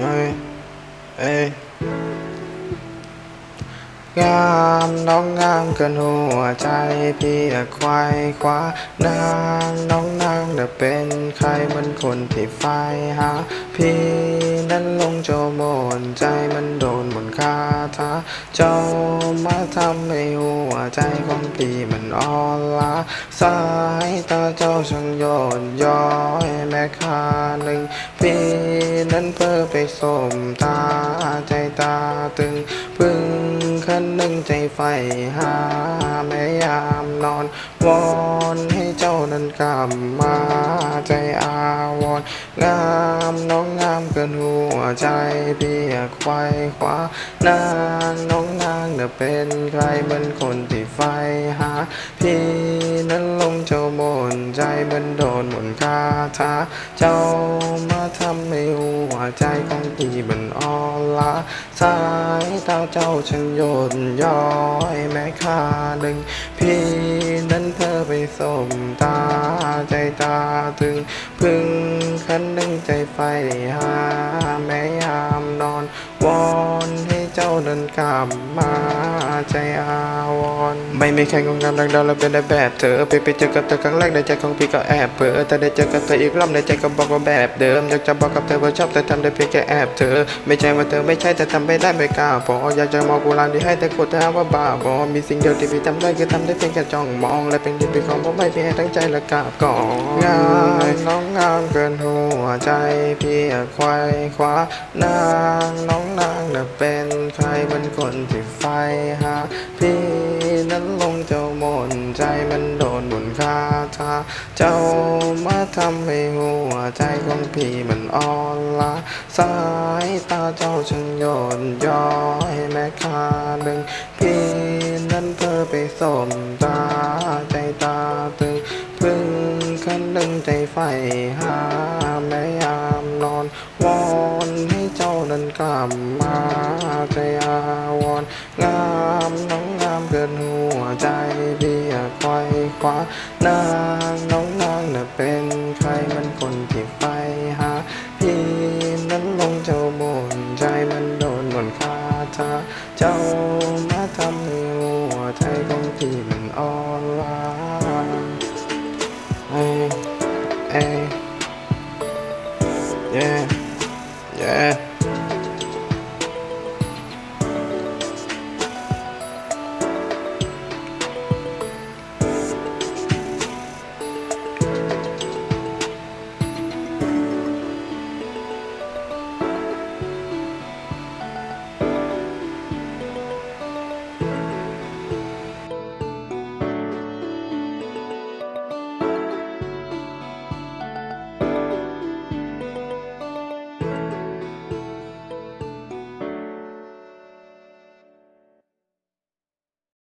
เอ้ย น้องงามกินหัวใจพี่อะควายคว้านางน้องนางเดเป็นใครมันคนที่ไฟหาพี่นั้นลงโจโมนใจมันโดนหมนคาถาเจ้ามาทำให้หัวใจของพี่มันอ่อนล้าสายตาเจ้าช่างโยนย้อยแม่คาหนึ่งพี่นั้นเพ้อไปสมตาใจตาตึงพึ่ง ใจไฟหาแม่ยามนอน วอนให้เจ้านั้นกลับมาใจอาวรงามน้องงามเกินหัวใจพี่อยากควายคว้านางน้องนางเดอเป็นใครเหมือนคนที่ไฟหาพี่นั้นลงเจ้ามนใจมันโดนหมุนคาถาเจ้ามาำให้หัวใจของพี่มันอ่อนล้าสายตาเจ้าช่างโยนย้อยแม้ค่าหนึ่ง พี่นั้นเธอไปสมตาใจตาถึง พึ่งคันหนึ่งใจไฟหาแม้ยามนอน วอนให้เจ้าเดินกลับมาใจอา ไม่มีใครงงงามดังดาวและเป็นได้แบบเธอไปไปเจอกับเธอครั้งแรกในใจของพี่ก็แอบเผลอแต่ได้เจอกับเธออีกรอบในใจก็บอกว่าแบบเดิมอยากจะบอกกับเธอว่าชอบแต่ทำได้เพียงแค่แอบเธอ ไม่ใช่ว่าเธอไม่ใช่แต่ทำไม่ได้ไม่กล้าพออยากจะมองกูรานที่ให้แต่กดเธอว่าบ้าบอมีสิ่งเดียวที่พี่ทำได้คือทำได้เพียงแค่จ้องมอง และเป็นที่พี่ของผมไม่เพียงให้ตั้งใจและกราบก่อนงามน้องงามเกินหัวใจพี่ควายคว้านางน้องนางน่ะเป็นใครเป็นคนที่ไฟหาพี่ นั้นลงเจ้ามนต์ใจมันโดนบุญคาถาเจ้ามาทำให้หัวใจของพี่มันอ่อนล้าสายตาเจ้าช่างโยนย้อยแม้คาหนึ่งพี่นั้นเธอไปสมตาใจตาตึงพึ่งคันหนึ่งใจไฟหาแม้ยามนอนวอนให้เจ้านั้นกลับมาใจอา ดินหัวใจเพี่อยาไขคว้านางน้องนางน่ะเป็นใครมันคนที่ไปหาพี่นั้นลงเจ้าบนใจมันโดนบนคาถาเจ้ามาทำให้หัวใจคองพี่มันอ่อนล้าเอ้เอ้